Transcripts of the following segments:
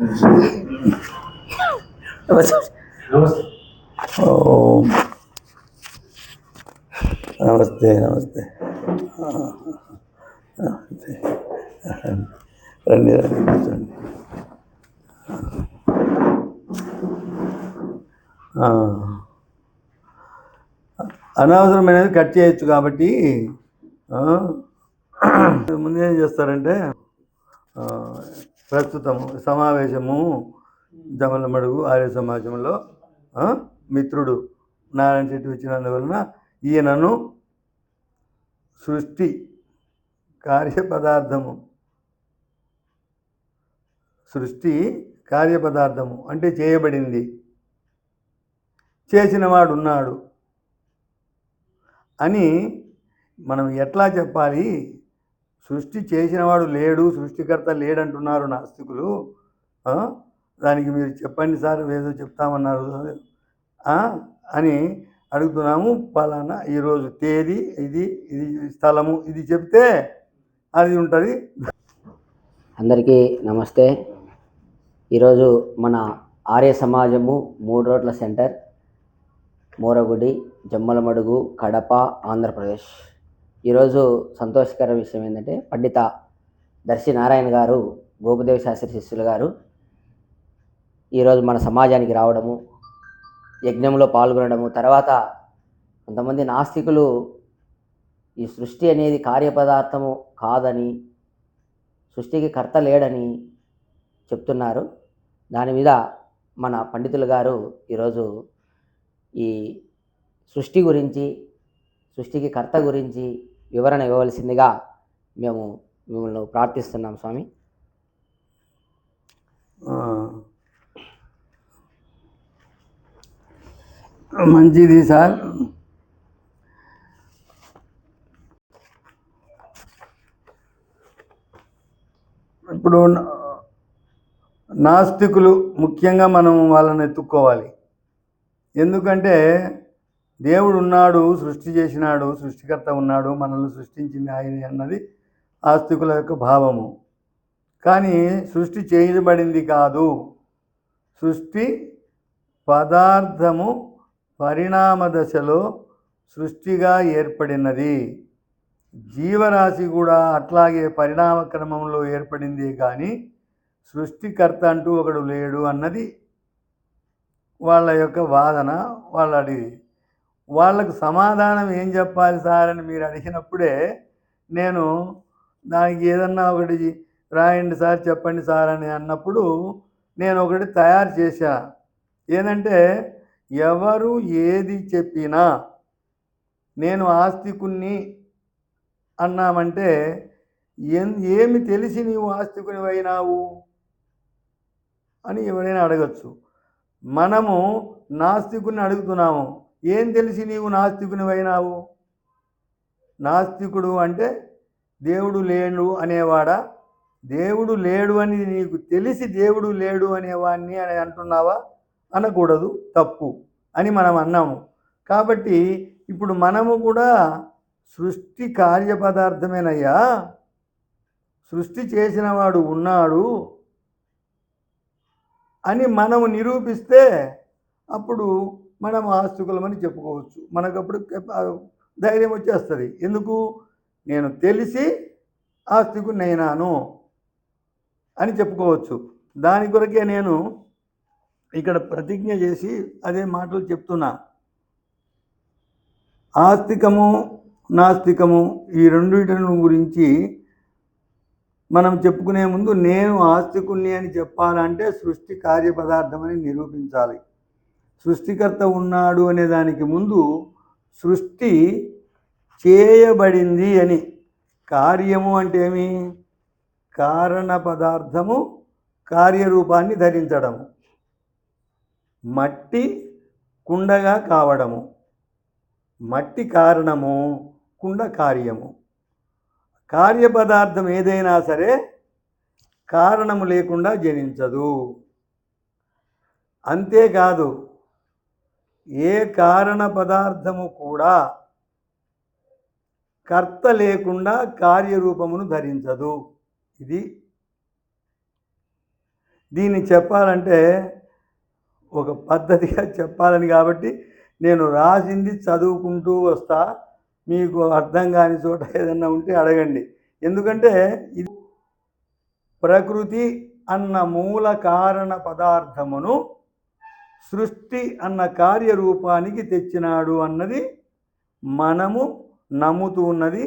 నమస్తే. నమస్తే నమస్తే. రండి రండి కూర్చోండి. అనవసరమైనది కట్ చేయొచ్చు కాబట్టి ముందు ఏం చేస్తారంటే ప్రస్తుతం సమావేశము జమలమడుగు ఆర్య సమాజంలో మిత్రుడు నారాయణ చెట్టు వచ్చినందువలన ఈయనను సృష్టి కార్యపదార్థము. సృష్టి కార్యపదార్థము అంటే చేయబడింది. చేసినవాడు ఉన్నాడు అని మనం ఎట్లా చెప్పాలి? సృష్టి చేసినవాడు లేడు సృష్టికర్త లేడంటున్నారు నాస్తికులు. దానికి మీరు చెప్పండి సార్ ఏదో చెప్తామన్నారు. అని అడుగుతున్నాము పలానా ఈరోజు తేదీ ఇది ఇది స్థలము ఇది చెప్తే అది ఉంటుంది. అందరికీ నమస్తే. ఈరోజు మన ఆర్య సమాజము మూడు రోడ్ల సెంటర్. మోరగుడి జమ్మలమడుగు కడప ఆంధ్రప్రదేశ్. ఈరోజు సంతోషకర విషయం ఏంటంటే పండిత దర్శి నారాయణ గారు గోపదేవ శాస్త్రి శిష్యులు గారు ఈరోజు మన సమాజానికి రావడము యజ్ఞంలో పాల్గొనడము తర్వాత కొంతమంది నాస్తికులు ఈ సృష్టి అనేది కార్యపదార్థము కాదని సృష్టికి కర్త లేడని చెప్తున్నారు. దాని మీద మన పండితులు గారు ఈరోజు ఈ సృష్టి గురించి సృష్టికి కర్త గురించి వివరణ ఇవ్వవలసిందిగా మేము మిమ్మల్ని ప్రార్థిస్తున్నాం స్వామి. మంచిది సార్. ఇప్పుడు నా- నాస్తికులు ముఖ్యంగా మనం వాళ్ళని ఎత్తుక్కోవాలి. ఎందుకంటే దేవుడు ఉన్నాడు సృష్టి చేసినాడు సృష్టికర్త ఉన్నాడు మనల్ని సృష్టించింది ఆయన అన్నది ఆస్తికుల యొక్క భావము. కానీ సృష్టి చేయబడింది కాదు. సృష్టి పదార్థము పరిణామ దశలో సృష్టిగా ఏర్పడినది. జీవరాశి కూడా అట్లాగే పరిణామ క్రమంలో ఏర్పడింది కానీ సృష్టికర్త అంటూ ఒకడు లేడు అన్నది వాళ్ళ యొక్క వాదన వాళ్ళ అడిగి వాళ్ళకు సమాధానం ఏం చెప్పాలి సార్ అని మీరు అడిగినప్పుడే నేను దానికి ఏదన్నా ఒకటి రాయండి సార్ చెప్పండి సార్ అని అన్నప్పుడు నేను ఒకటి తయారు చేశా. ఏంటంటే ఎవరు ఏది చెప్పినా నేను ఆస్తికుణ్ణి అన్నామంటే ఏమి తెలిసి నీవు ఆస్తికుని అయినావు అని ఎవరైనా అడగచ్చు. మనము నాస్తికుని అడుగుతున్నాము. ఏం తెలిసి నీవు నాస్తికునివైనావు? నాస్తికుడు అంటే దేవుడు లేడు అనేవాడా? దేవుడు లేడు అని నీకు తెలిసి దేవుడు లేడు అనేవాడిని అని అంటున్నావా? అనకూడదు తప్పు అని మనం అన్నాము. కాబట్టి ఇప్పుడు మనము కూడా సృష్టి కార్యపదార్థమేనయ్యా సృష్టి చేసిన వాడు ఉన్నాడు అని మనము నిరూపిస్తే అప్పుడు మనం ఆస్తికులమని చెప్పుకోవచ్చు. మనకప్పుడు ధైర్యం వచ్చేస్తుంది. ఎందుకు? నేను తెలిసి ఆస్తికున్నైనాను అని చెప్పుకోవచ్చు. దాని కొరకే నేను ఇక్కడ ప్రతిజ్ఞ చేసి అదే మాటలు చెప్తున్నా. ఆస్తికము నాస్తికము ఈ రెండింటిని గురించి మనం చెప్పుకునే ముందు నేను ఆస్తికుణ్ణి అని చెప్పాలంటే సృష్టి కార్యపదార్థం అని నిరూపించాలి. సృష్టికర్త ఉన్నాడు అనే దానికి ముందు సృష్టి చేయబడింది అని. కార్యము అంటే ఏమి? కారణ పదార్థము కార్యరూపాన్ని ధరించడము. మట్టి కుండగా కావడము. మట్టి కారణము కుండ కార్యము. కార్యపదార్థం ఏదైనా సరే కారణము లేకుండా జనించదు. అంతేకాదు ఏ కారణ పదార్థము కూడా కర్త లేకుండా కార్యరూపమును ధరించదు. ఇది దీన్ని చెప్పాలంటే ఒక పద్ధతిగా చెప్పాలని కాబట్టి నేను రాసింది చదువుకుంటూ వస్తా. మీకు అర్థం కాని చోట ఏదన్నా ఉంటే అడగండి. ఎందుకంటే ఇది ప్రకృతి అన్న మూల కారణ పదార్థమును సృష్టి అన్న కార్యరూపానికి తెచ్చినాడు అన్నది మనము నమ్ముతూ ఉన్నది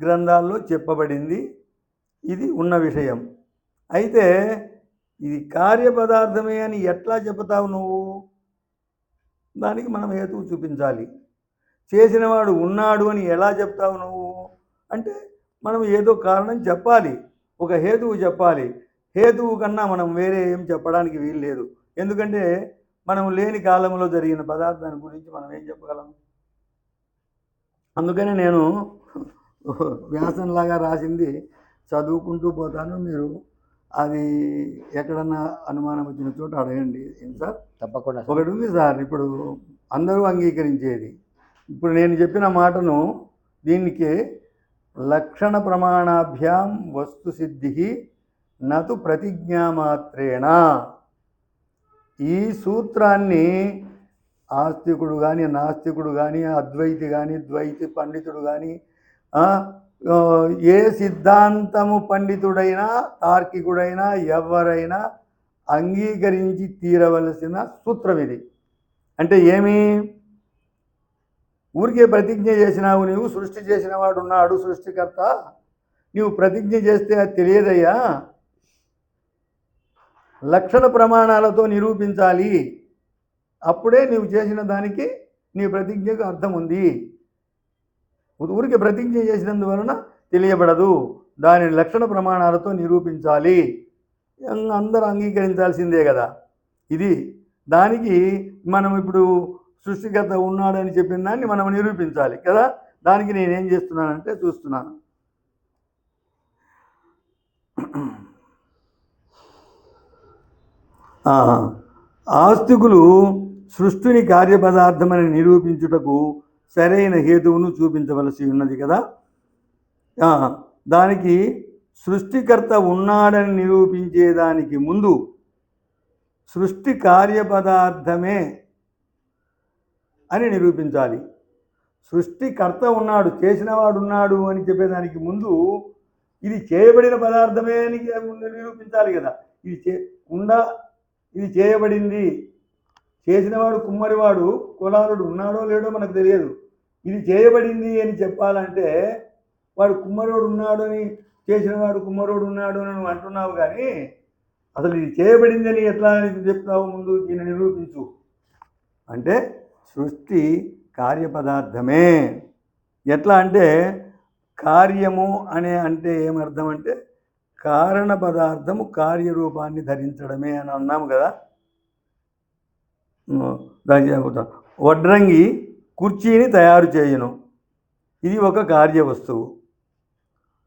గ్రంథాల్లో చెప్పబడింది. ఇది ఉన్న విషయం. అయితే ఇది కార్యపదార్థమే అని ఎట్లా చెబుతావు నువ్వు? దానికి మనం హేతువు చూపించాలి. చేసినవాడు ఉన్నాడు అని ఎలా చెప్తావు నువ్వు? అంటే మనం ఏదో కారణం చెప్పాలి. ఒక హేతువు చెప్పాలి. హేతువు కన్నా మనం వేరే ఏం చెప్పడానికి వీలు లేదు ఎందుకంటే మనం లేని కాలంలో జరిగిన పదార్థాన్ని గురించి మనం ఏం చెప్పగలం? అందుకనే నేను వ్యాసంలాగా రాసింది చదువుకుంటూ పోతాను. మీరు అది ఎక్కడన్నా అనుమానం వచ్చిన చోట అడగండి. ఏం సార్? తప్పకుండా. ఒకటి ఉంది సార్ ఇప్పుడు అందరూ అంగీకరించేది. ఇప్పుడు నేను చెప్పిన మాటను దీనికి లక్షణ ప్రమాణాభ్యాం వస్తు సిద్ధి నతు ప్రతిజ్ఞామాత్రేణ. ఈ సూత్రాన్ని ఆస్తికుడు కానీ నాస్తికుడు కానీ అద్వైతి కానీ ద్వైతి పండితుడు కానీ ఏ సిద్ధాంతము పండితుడైనా తార్కికుడైనా ఎవరైనా అంగీకరించి తీరవలసిన సూత్రం ఇది. అంటే ఏమి? ఊరికే ప్రతిజ్ఞ చేసినావు నీవు సృష్టి చేసిన వాడు ఉన్నాడు సృష్టికర్త. నీవు ప్రతిజ్ఞ చేస్తే అది తెలియదయ్యా. లక్షణ ప్రమాణాలతో నిరూపించాలి. అప్పుడే నీవు చేసిన దానికి నీ ప్రతిజ్ఞకు అర్థం ఉంది. ఊరికి ప్రతిజ్ఞ చేసినందువలన తెలియబడదు. దానిని లక్షణ ప్రమాణాలతో నిరూపించాలి. అంగ- అందరూ అంగీకరించాల్సిందే కదా. ఇది దానికి మనం ఇప్పుడు సృష్టికర్త ఉన్నాడని చెప్పిన దాన్ని మనం నిరూపించాలి కదా. దానికి నేనేం చేస్తున్నానంటే చూస్తున్నాను ఆ, ఆస్తికులు సృష్టిని కార్యపదార్థమని నిరూపించుటకు సరైన హేతువును చూపించవలసి ఉన్నది కదా? దానికి సృష్టికర్త ఉన్నాడని నిరూపించేదానికి ముందు సృష్టి కార్యపదార్థమే అని నిరూపించాలి. సృష్టికర్త ఉన్నాడు చేసినవాడు ఉన్నాడు అని చెప్పేదానికి ముందు ఇది చేయబడిన పదార్థమే అని నిరూపించాలి కదా. ఇది చే ఉండ ఇది చేయబడింది. చేసినవాడు కుమ్మరివాడు కులాలుడు ఉన్నాడో లేడో మనకు తెలియదు. ఇది చేయబడింది అని చెప్పాలంటే వాడు కుమ్మరోడు ఉన్నాడు అని చేసినవాడు కుమ్మరోడు ఉన్నాడు అని నువ్వు అంటున్నావు కానీ అసలు ఇది చేయబడిందని ఎట్లా అని చెప్తావు ముందు దీన్ని నిరూపించు. అంటే సృష్టి కార్యపదార్థమే ఎట్లా అంటే కార్యము అనే అంటే ఏమర్థం అంటే కారణ పదార్థము కార్యరూపాన్ని ధరించడమే అని అన్నాము కదా. వడ్రంగి కుర్చీని తయారు చేయను. ఇది ఒక కార్య వస్తువు.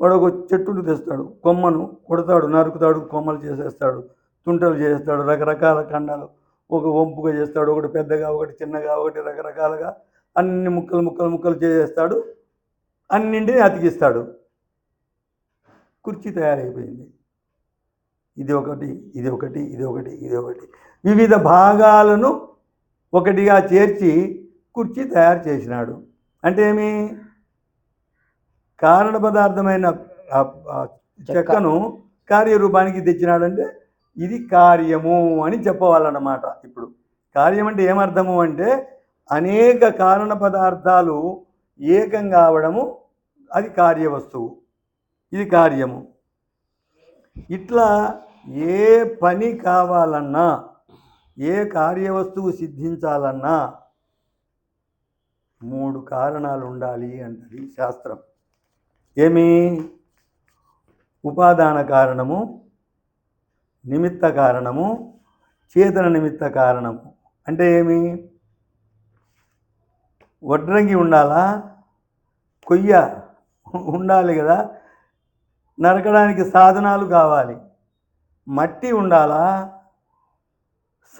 వాడు ఒక చెట్టును తెస్తాడు కొమ్మను కొడతాడు నరుకుతాడు కొమ్మలు చేసేస్తాడు తుంటలు చేస్తాడు రకరకాల ఖండాలు ఒక వంపుగా చేస్తాడు ఒకటి పెద్దగా ఒకటి చిన్నగా ఒకటి రకరకాలుగా. అన్ని ముక్కలు ముక్కలు ముక్కలు చేసేస్తాడు అన్నింటినీ అతికిస్తాడు. కుర్చీ తయారైపోయింది. ఇది ఒకటి ఇది ఒకటి ఇది ఒకటి ఇది ఒకటి. వివిధ భాగాలను ఒకటిగా చేర్చి కుర్చీ తయారు చేసినాడు. అంటే ఏమి? కారణ పదార్థమైన చెక్కను కార్యరూపానికి తెచ్చినాడంటే ఇది కార్యము అని చెప్పవాలన్నమాట ఇప్పుడు. కార్యం అంటే ఏమర్థము అంటే అనేక కారణ పదార్థాలు ఏకం కావడము అది కార్యవస్తువు. ఇది కార్యము. ఇట్లా ఏ పని కావాలన్నా ఏ కార్యవస్తువు సిద్ధించాలన్నా మూడు కారణాలు ఉండాలి అంటది శాస్త్రం. ఏమి? ఉపాదాన కారణము నిమిత్త కారణము చేతన నిమిత్త కారణము. అంటే ఏమి? వడ్రంగి ఉండాలా? కొయ్య ఉండాలి కదా? నరకడానికి సాధనాలు కావాలి. మట్టి ఉండాలా?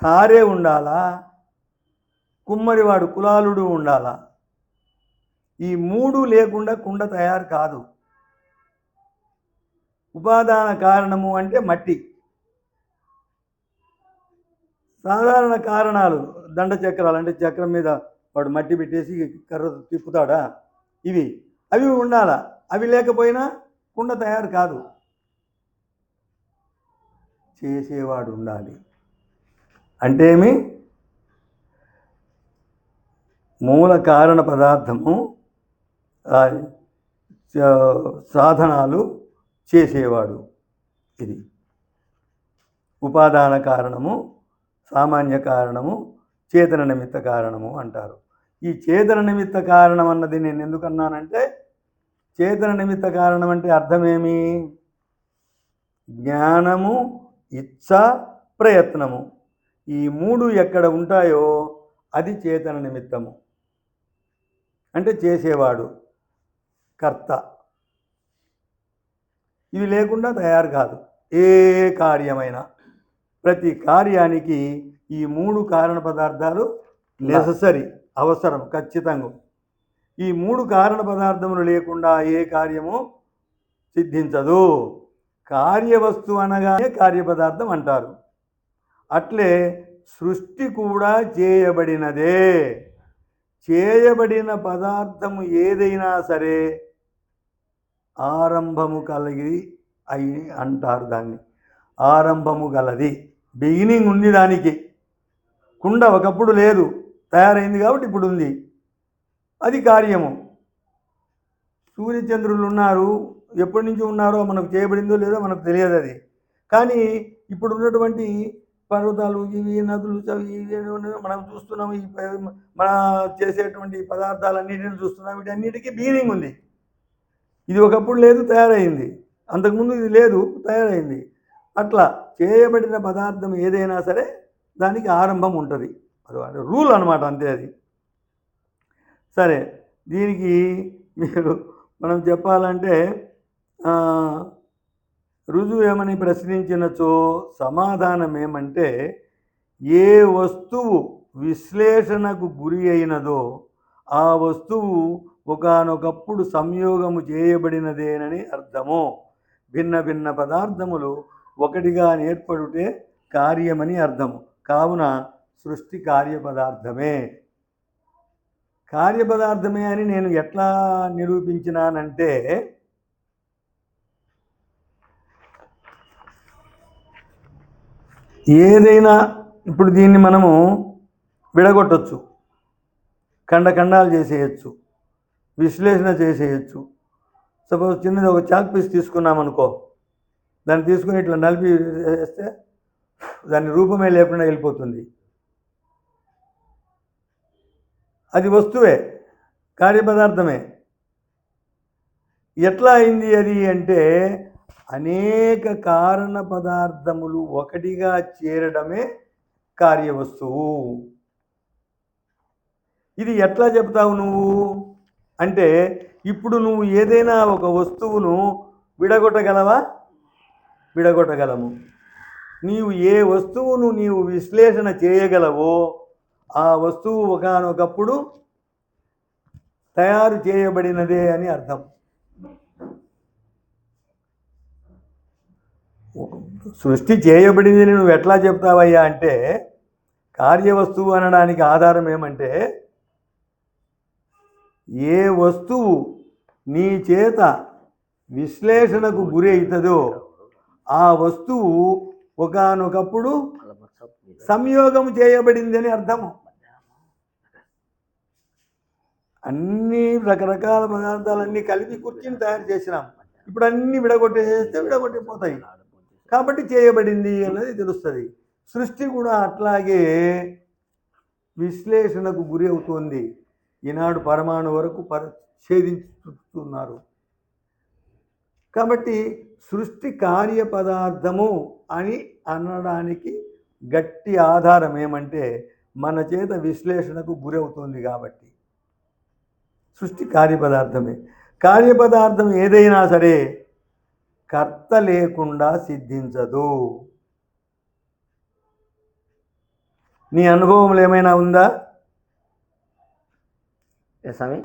సారే ఉండాలా? కుమ్మరివాడు కులాలుడు ఉండాలా? ఈ మూడు లేకుండా కుండ తయారు కాదు. ఉపాదాన కారణము అంటే మట్టి. సాధారణ కారణాలు దండ చక్రాలు అంటే చక్రం మీద వాడు మట్టి పెట్టేసి కర్ర తిప్పుతాడా? ఇవి. అవి ఉండాలా? అవి లేకపోయినా కుండ తయారు కాదు. చేసేవాడు ఉండాలి అంటే ఏమి? మూల కారణ పదార్థము సాధనాలు చేసేవాడు ఇది. ఉపాదాన కారణము సామాన్య కారణము చేతన నిమిత్త కారణము అంటారు. ఈ చేతన నిమిత్త కారణం అన్నది నేను ఎందుకన్నానంటే చేతన నిమిత్త కారణం అంటే అర్థమేమి? జ్ఞానము ఇచ్ఛ ప్రయత్నము. ఈ మూడు ఎక్కడ ఉంటాయో అది చేతన నిమిత్తము. అంటే చేసేవాడు కర్త. ఇవి లేకుండా తయారు కాదు. ఏ కార్యమైనా. ప్రతి కార్యానికి ఈ మూడు కారణ పదార్థాలు నెససరీ అవసరం ఖచ్చితంగా. ఈ మూడు కారణ పదార్థములు లేకుండా ఏ కార్యము సిద్ధించదు. కార్యవస్తు అనగానే కార్యపదార్థం అంటారు. అట్లే సృష్టి కూడా చేయబడినదే. చేయబడిన పదార్థము ఏదైనా సరే ఆరంభము కలిగి అయి అంటారు దాన్ని. ఆరంభము గలది. బిగినింగ్ ఉంది దానికి. కుండ ఒకప్పుడు లేదు. తయారైంది కాబట్టి ఇప్పుడు ఉంది. అది కార్యము సూర్యచంద్రులు ఉన్నారు. ఎప్పటి నుంచి ఉన్నారో మనకు చేయబడిందో లేదో మనకు తెలియదు అది. కానీ ఇప్పుడు ఉన్నటువంటి పర్వతాలు ఇవి నదులు ఇవి మనం చూస్తున్నాము. ఈ మన చేసేటువంటి పదార్థాలన్నిటిని చూస్తున్నాం వీటన్నిటికీ మీనింగ్ ఉంది. ఇది ఒకప్పుడు లేదు తయారైంది. అంతకుముందు ఇది లేదు తయారైంది. అట్లా చేయబడిన పదార్థం ఏదైనా సరే దానికి ఆరంభం ఉంటుంది. అది రూల్ అనమాట అంతే అది. సరే దీనికి మీరు మనం చెప్పాలంటే రుజువు ఏమని ప్రశ్నించినచో సమాధానం ఏమంటే ఏ వస్తువు విశ్లేషణకు గురి అయినదో ఆ వస్తువు ఒకానొకప్పుడు సంయోగము చేయబడినదేనని అర్థము. భిన్న భిన్న పదార్థములు ఒకటిగా ఏర్పడుటే కార్యమని అర్థము. కావున సృష్టి కార్య పదార్థమే కార్యపదార్థమే అని నేను ఎట్లా నిరూపించినానంటే ఏదైనా ఇప్పుడు దీన్ని మనము విడగొట్టచ్చు. ఖండఖండాలు చేసేయచ్చు. విశ్లేషణ చేసేయచ్చు. సపోజ్ చిన్నది ఒక చాక్ పీస్ తీసుకున్నాం అనుకో దాన్ని తీసుకుని ఇట్లా నలిపి వేస్తే దాని రూపమే లేకుండా వెళ్ళిపోతుంది. అది వస్తువే కార్యపదార్థమే. ఎట్లా అయింది అది అంటే అనేక కారణ పదార్థములు ఒకటిగా చేరడమే కార్యవస్తువు. ఇది ఎట్లా చెప్తావు నువ్వు? అంటే ఇప్పుడు నువ్వు ఏదైనా ఒక వస్తువును విడగొట్టగలవా? విడగొట్టగలము. నీవు ఏ వస్తువును నీవు విశ్లేషణ చేయగలవో ఆ వస్తువు ఒకనొకప్పుడు తయారు చేయబడినదే అని అర్థం. సృష్టి చేయబడింది నువ్వు ఎట్లా చెప్తావయ్యా అంటే కార్యవస్తువు అనడానికి ఆధారం ఏమంటే ఏ వస్తువు నీ చేత విశ్లేషణకు గురి అవుతుందో ఆ వస్తువు ఒకానొకప్పుడు సంయోగం చేయబడింది అని అర్థము. అన్ని రకరకాల పదార్థాలన్నీ కలిపి కుర్చీని తయారు చేసినాం. ఇప్పుడు అన్ని విడగొట్టేసేస్తే విడగొట్టిపోతాయి. కాబట్టి చేయబడింది అన్నది తెలుస్తుంది. సృష్టి కూడా అట్లాగే విశ్లేషణకు గురి అవుతుంది. ఈనాడు పరమాణు వరకు పరిచ్ఛేదించుతున్నారు కాబట్టి సృష్టి కార్యపదార్థము అని అనడానికి గట్టి ఆధారం ఏమంటే మన చేత విశ్లేషణకు గురి అవుతుంది కాబట్టి. సృష్టి కార్యపదార్థమే. కార్యపదార్థం ఏదైనా సరే కర్త లేకుండా సిద్ధించదు. నీ అనుభవంలో ఏమైనా ఉందా? స్వామి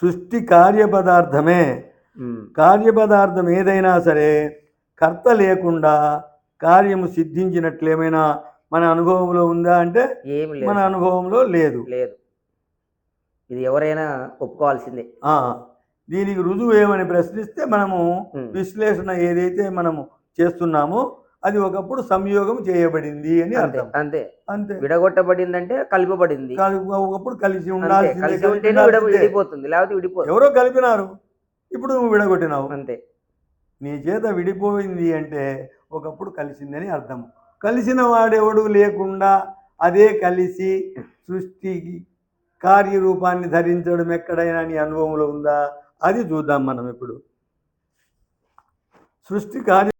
సృష్టి కార్యపదార్థమే. ఉమ్. కార్యపదార్థం ఏదైనా సరే కర్త లేకుండా కార్యము సిద్ధించినట్లేమైనా మన అనుభవంలో ఉందా అంటే మన అనుభవంలో లేదు. లేదు. ఇది ఎవరైనా ఒప్పుకోవాల్సిందే. ఆ, దీనికి రుజువు ఏమని ప్రశ్నిస్తే మనము. విశ్లేషణ ఏదైతే మనము చేస్తున్నామో అది ఒకప్పుడు సంయోగం చేయబడింది అని అంతే అర్థం. అంతే. అంతే. విడగొట్టబడిందంటే కలుపబడింది. కలి- ఒకప్పుడు కలిసి ఉండాల్సిందే. విడిపోతుంది లేకపోతే విడిపోదు. ఎవరో కలిపినారు ఇప్పుడు నువ్వు విడగొట్టినావు. అంతే. నీ చేత విడిపోయింది అంటే ఒకప్పుడు కలిసిందని అర్థం. కలిసిన వాడెవడు లేకుండా అదే కలిసి సృష్టికి కార్యరూపాన్ని ధరించడం ఎక్కడైనా నీ అనుభవంలో ఉందా? అది చూద్దాం మనం ఇప్పుడు. సృష్టి కార్య